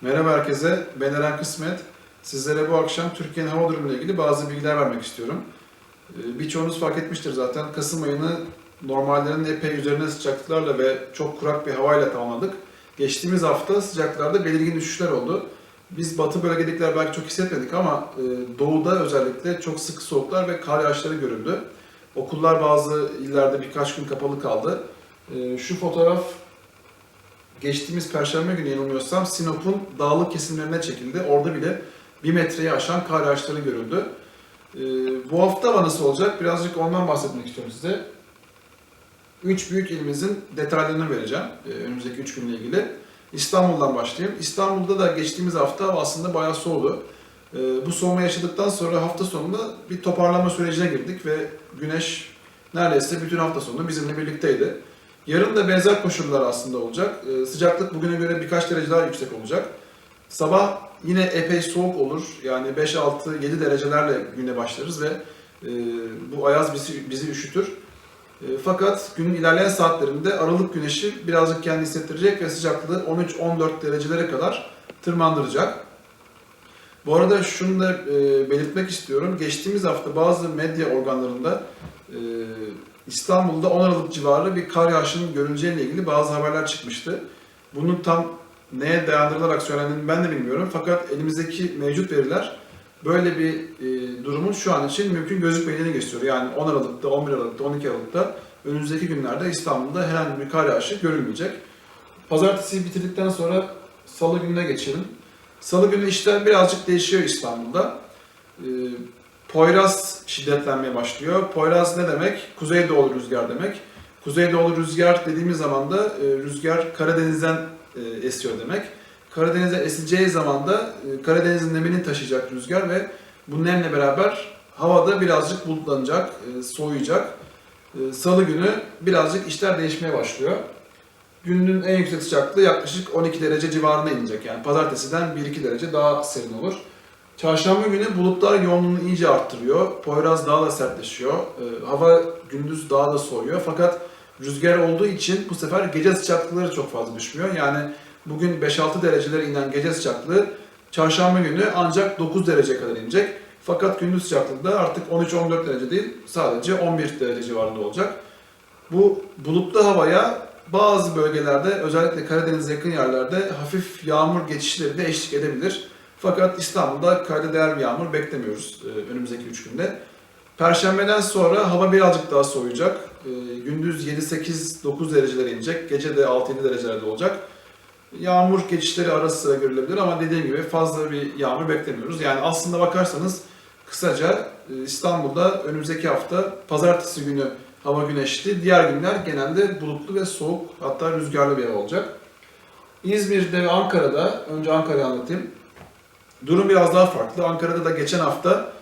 Merhaba herkese, ben Eren Kısmet. Sizlere bu akşam Türkiye'nin hava durumu ile ilgili bazı bilgiler vermek istiyorum. Ee, Birçoğunuz fark etmiştir zaten. Kasım ayını normallerin epey üzerine sıcaklıklarla ve çok kurak bir havayla tamamladık. Geçtiğimiz hafta sıcaklıklarda belirgin düşüşler oldu. Biz batı bölgedekiler belki çok hissetmedik ama e, doğuda özellikle çok sık soğuklar ve kar yağışları görüldü. Okullar bazı illerde birkaç gün kapalı kaldı. E, Şu fotoğraf geçtiğimiz Perşembe günü yanılmıyorsam Sinop'un dağlık kesimlerine çekildi. Orada bile bir metreyi aşan kar yağışları görüldü. Ee, bu hafta hava nasıl olacak? Birazcık ondan bahsetmek istiyorum size. Üç büyük ilimizin detaylarını vereceğim e, önümüzdeki üç günle ilgili. İstanbul'dan başlayayım. İstanbul'da da geçtiğimiz hafta aslında bayağı soğudu. Ee, bu soğuma yaşadıktan sonra hafta sonunda bir toparlanma sürecine girdik ve güneş neredeyse bütün hafta sonu bizimle birlikteydi. Yarın da benzer koşullar aslında olacak. Ee, sıcaklık bugüne göre birkaç derece daha yüksek olacak. Sabah yine epey soğuk olur. Yani 5, 6, 7 derecelerle güne başlarız ve e, bu ayaz bizi, bizi üşütür. E, fakat günün ilerleyen saatlerinde aralık güneşi birazcık kendini hissettirecek ve sıcaklığı 13-14 derecelere kadar tırmandıracak. Bu arada şunu da e, belirtmek istiyorum. Geçtiğimiz hafta bazı medya organlarında İstanbul'da 10 Aralık civarı bir kar yağışının görüleceğiyle ilgili bazı haberler çıkmıştı. Bunun tam neye dayandırılarak söylendiğini ben de bilmiyorum. Fakat elimizdeki mevcut veriler böyle bir e, durumun şu an için mümkün gözükmediğini gösteriyor. Yani 10 Aralık'ta, 11 Aralık'ta, 12 Aralık'ta önümüzdeki günlerde İstanbul'da herhangi bir kar yağışı görülmeyecek. Pazartesi bitirdikten sonra salı gününe geçelim. Salı günü işler birazcık değişiyor İstanbul'da. E, Poyraz şiddetlenmeye başlıyor. Poyraz ne demek? Kuzeydoğu rüzgar demek. Kuzeydoğu rüzgar dediğimiz zaman da e, rüzgar Karadeniz'den e, esiyor demek. Karadeniz'e eseceği zaman da e, Karadeniz'in nemini taşıyacak rüzgar ve bu nemle beraber havada birazcık bulutlanacak, soğuyacak. Salı günü birazcık işler değişmeye başlıyor. Günün en yüksek sıcaklığı yaklaşık 12 derece civarına inecek. Yani pazartesiden 1-2 derece daha serin olur. Çarşamba günü bulutlar yoğunluğunu iyice arttırıyor. Poyraz daha da sertleşiyor. Ee, hava gündüz daha da soğuyor. Fakat rüzgar olduğu için bu sefer gece sıcaklıkları çok fazla düşmüyor. Yani bugün 5-6 derecelere inen gece sıcaklığı çarşamba günü ancak 9 derece kadar inecek. Fakat gündüz sıcaklığı artık 13-14 derece değil sadece 11 derece civarında olacak. Bu bulutlu havaya bazı bölgelerde özellikle Karadeniz'e yakın yerlerde hafif yağmur geçişleri de eşlik edebilir. Fakat İstanbul'da kayda değer bir yağmur beklemiyoruz e, önümüzdeki 3 günde. Perşembeden sonra hava birazcık daha soğuyacak. E, gündüz 7-8-9 derecelere inecek. Gece de 6-7 derecelerde olacak. Yağmur geçişleri ara sıra görülebilir ama dediğim gibi fazla bir yağmur beklemiyoruz. Yani aslında bakarsanız kısaca e, İstanbul'da önümüzdeki hafta pazartesi günü hava güneşli. Diğer günler genelde bulutlu ve soğuk hatta rüzgarlı bir hava olacak. İzmir'de ve Ankara'da, önce Ankara'yı anlatayım. Durum biraz daha farklı. Ankara'da da geçen hafta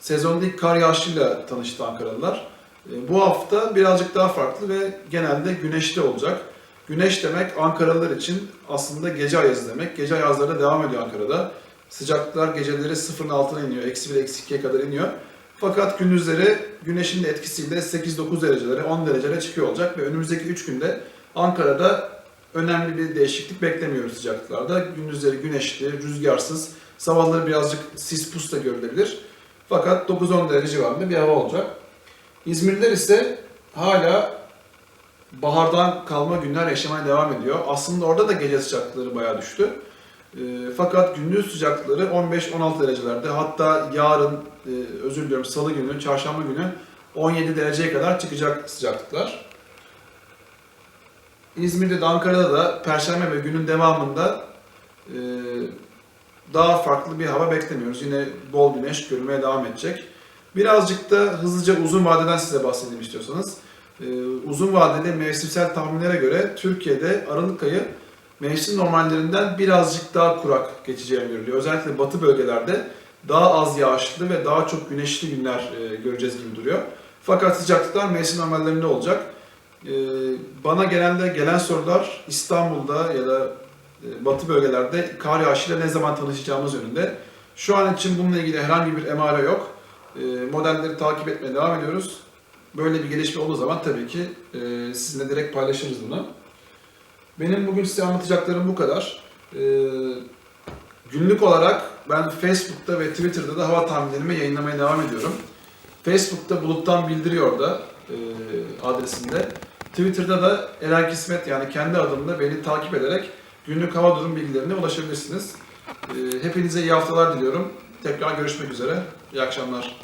sezonda ilk kar yağışıyla tanıştı Ankaralılar. E, Bu hafta birazcık daha farklı ve genelde güneşli olacak. Güneş demek Ankaralılar için aslında gece ayazı demek. Gece ayazları devam ediyor Ankara'da. Sıcaklıklar geceleri sıfırın altına iniyor, eksi 1, eksi 2'ye kadar iniyor. Fakat gündüzleri güneşin etkisiyle 8-9 derecelere, 10 derecelere çıkıyor olacak ve önümüzdeki 3 günde Ankara'da önemli bir değişiklik beklemiyoruz sıcaklıklarda. Gündüzleri güneşli, rüzgarsız, sabahları birazcık sis pus da görülebilir. Fakat 9-10 derece civarında bir hava olacak. İzmirliler ise hala bahardan kalma günler yaşamaya devam ediyor. Aslında orada da gece sıcaklıkları bayağı düştü. E, fakat gündüz sıcaklıkları 15-16 derecelerde. Hatta yarın, e, özür diliyorum salı günü, çarşamba günü 17 dereceye kadar çıkacak sıcaklıklar. İzmir'de de Ankara'da da Perşembe ve günün devamında e, daha farklı bir hava beklemiyoruz. Yine bol güneş görülmeye devam edecek. Birazcık da hızlıca uzun vadeden size bahsedeyim istiyorsanız. Ee, uzun vadeli mevsimsel tahminlere göre Türkiye'de Aralık ayı mevsim normallerinden birazcık daha kurak geçeceği öngörülüyor. Özellikle batı bölgelerde daha az yağışlı ve daha çok güneşli günler e, göreceğiz gibi duruyor. Fakat sıcaklıklar mevsim normallerinde olacak. Ee, bana genelde gelen sorular İstanbul'da ya da e, batı bölgelerde kar yağışıyla ne zaman tanışacağımız yönünde. Şu an için bununla ilgili herhangi bir emare yok. E, Modelleri takip etmeye devam ediyoruz. Böyle bir gelişme olduğu zaman tabii ki e, sizinle direkt paylaşırız bunu. Benim bugün size anlatacaklarım bu kadar. E, Günlük olarak ben Facebook'ta ve Twitter'da da hava tahminlerimi yayınlamaya devam ediyorum. Facebook'ta Bulut'tan bildiriyor da e, adresinde. Twitter'da da Eren Kismet yani kendi adımla beni takip ederek günlük hava durum bilgilerine ulaşabilirsiniz. E, hepinize iyi haftalar diliyorum. Tekrar görüşmek üzere. İyi akşamlar.